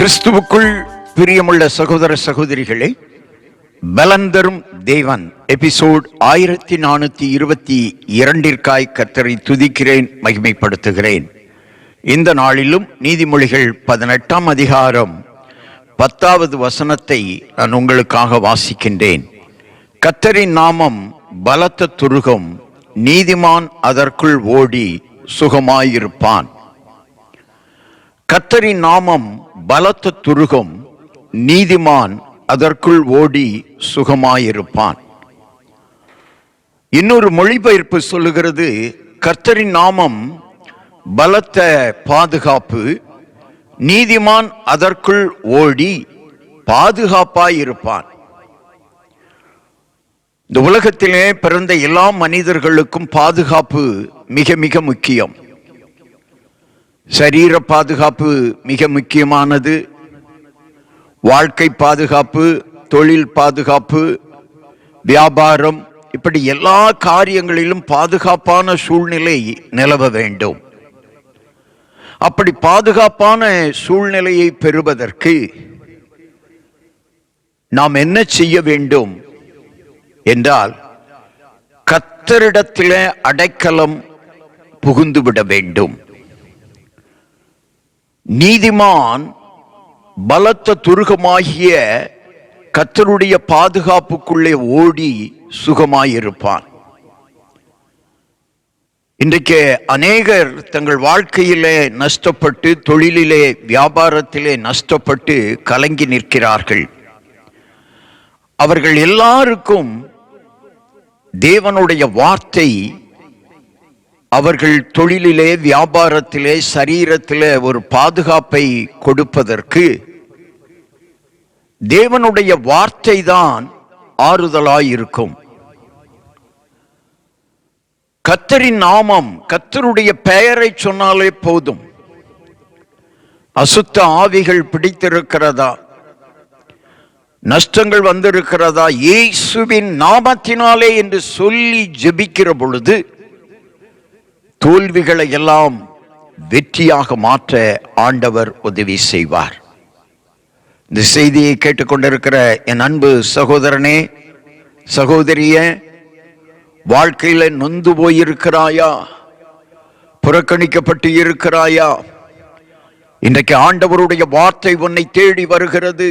கிறிஸ்துவுக்குள் பிரியமுள்ள சகோதர சகோதரிகளே பலந்தரும் தேவன். எபிசோட் ஆயிரத்தி நானூத்தி இருபத்தி இரண்டிற்காய் கத்தரை துதிக்கிறேன் மகிமைப்படுத்துகிறேன். இந்த நாளிலும் நீதிமொழிகள் பதினெட்டாம் அதிகாரம் பத்தாவது வசனத்தை நான் உங்களுக்காக வாசிக்கின்றேன். கத்தரின் நாமம் பலத்த துருகம் நீதிமான் அதற்குள் ஓடி சுகமாயிருப்பான். கத்தரின் நாமம் பலத்த துருகம் நீதிமான் அதற்குள் ஓடி சுகமாயிருப்பான். இன்னொரு மொழிபெயர்ப்பு சொல்லுகிறது கர்த்தரின் நாமம் பலத்த பாதுகாப்பு நீதிமான் அதற்குள் ஓடி பாதுகாப்பாயிருப்பான். இந்த உலகத்திலே பிறந்த எல்லா மனிதர்களுக்கும் பாதுகாப்பு மிக மிக முக்கியம். சரீர பாதுகாப்பு மிக முக்கியமானது. வாழ்க்கை பாதுகாப்பு தொழில் பாதுகாப்பு வியாபாரம் இப்படி எல்லா காரியங்களிலும் பாதுகாப்பான சூழ்நிலை நிலவ வேண்டும். அப்படி பாதுகாப்பான சூழ்நிலையை பெறுவதற்கு நாம் என்ன செய்ய வேண்டும் என்றால் கத்தரிடத்தில் அடைக்கலம் புகுந்துவிட வேண்டும். நீதிமான் பலத்த துருகமாகிய கத்தருடைய பாதுகாப்புக்குள்ளே ஓடி சுகமாயிருப்பான். இன்றைக்கு அநேகர் தங்கள் வாழ்க்கையிலே நஷ்டப்பட்டு தொழிலிலே வியாபாரத்திலே நஷ்டப்பட்டு கலங்கி நிற்கிறார்கள். அவர்கள் எல்லாருக்கும் தேவனுடைய வார்த்தை அவர்கள் தொழிலிலே வியாபாரத்திலே சரீரத்திலே ஒரு பாதுகாப்பை கொடுப்பதற்கு தேவனுடைய வார்த்தை தான் ஆறுதலாயிருக்கும். கத்தரின் நாமம் கத்தருடைய பெயரை சொன்னாலே போதும். அசுத்த ஆவிகள் பிடித்திருக்கிறதா? நஷ்டங்கள் வந்திருக்கிறதா? இயேசுவின் நாமத்தினாலே என்று சொல்லி ஜெபிக்கிற பொழுது தோல்விகளை எல்லாம் வெற்றியாக மாற்ற ஆண்டவர் உதவி செய்வார். இந்த செய்தியை கேட்டுக்கொண்டிருக்கிற என் அன்பு சகோதரனே சகோதரிய வாழ்க்கையில நொந்து போயிருக்கிறாயா? புறக்கணிக்கப்பட்டு இருக்கிறாயா இன்றைக்கு ஆண்டவருடைய வார்த்தை உன்னை தேடி வருகிறது.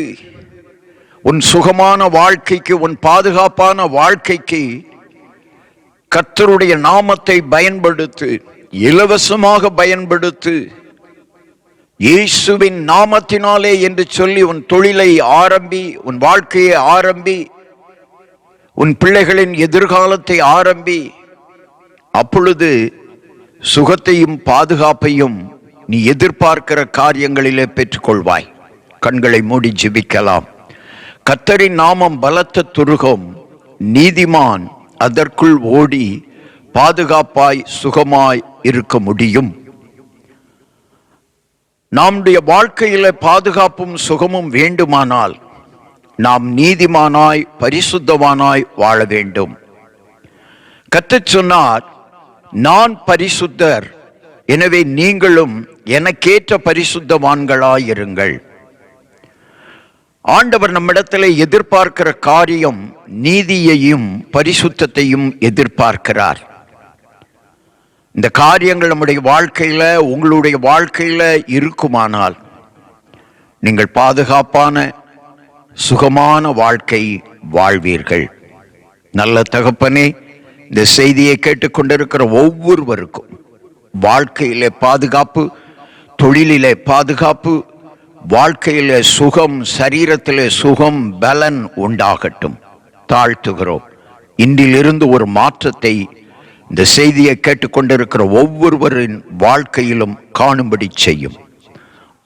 உன் சுகமான வாழ்க்கைக்கு உன் பாதுகாப்பான வாழ்க்கைக்கு கர்த்தருடைய நாமத்தை பயன்படுத்து இலவசமாக பயன்படுத்து இயேசுவின் நாமத்தினாலே என்று சொல்லி உன் தொழிலை ஆரம்பி உன் வாழ்க்கையை ஆரம்பி உன் பிள்ளைகளின் எதிர்காலத்தை ஆரம்பி அப்பொழுது சுகத்தையும் பாதுகாப்பையும் நீ எதிர்பார்க்கிற காரியங்களிலே பெற்றுக்கொள்வாய். கண்களை மூடி ஜிபிக்கலாம். கத்தரின் நாமம் பலத்த துருகம் நீதிமான் அதற்குள் ஓடி பாதுகாப்பாய் சுகமாய் இருக்க முடியும். நம்முடைய வாழ்க்கையில பாதுகாப்பும் சுகமும் வேண்டுமானால் நாம் நீதிமானாய் பரிசுத்தவானாய் வாழ வேண்டும். கத்தச் சொன்னார் நான் பரிசுத்தர் எனவே நீங்களும் எனக்கேற்ற பரிசுத்தவான்களாயிருங்கள் ஆண்டவர் நம்மிடத்தில் எதிர்பார்க்கிற காரியம் நீதியையும் பரிசுத்தையும் எதிர்பார்க்கிறார். இந்த காரியங்கள் நம்முடைய வாழ்க்கையில் உங்களுடைய வாழ்க்கையில் இருக்குமானால் நீங்கள் பாதுகாப்பான சுகமான வாழ்க்கை வாழ்வீர்கள். நல்ல தகப்பனே இந்த செய்தியை கேட்டுக்கொண்டிருக்கிற ஒவ்வொருவருக்கும் வாழ்க்கையிலே பாதுகாப்பு தொழிலிலே பாதுகாப்பு வாழ்க்கையிலே சுகம் சரீரத்திலே சுகம் பலன் உண்டாகட்டும். தாழ்த்துகிறோம். இன்றிலிருந்து ஒரு மாற்றத்தை இந்த செய்தியை கேட்டுக்கொண்டிருக்கிற ஒவ்வொருவரின் வாழ்க்கையிலும் காணும்படி செய்யும்.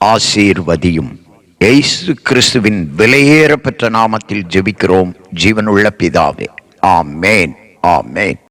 ஆசீர்வதியும். இயேசு கிறிஸ்துவின் விலையேறப்பெற்ற நாமத்தில் ஜெபிக்கிறோம். ஜீவனுள்ள பிதாவே. ஆமேன். ஆமேன்.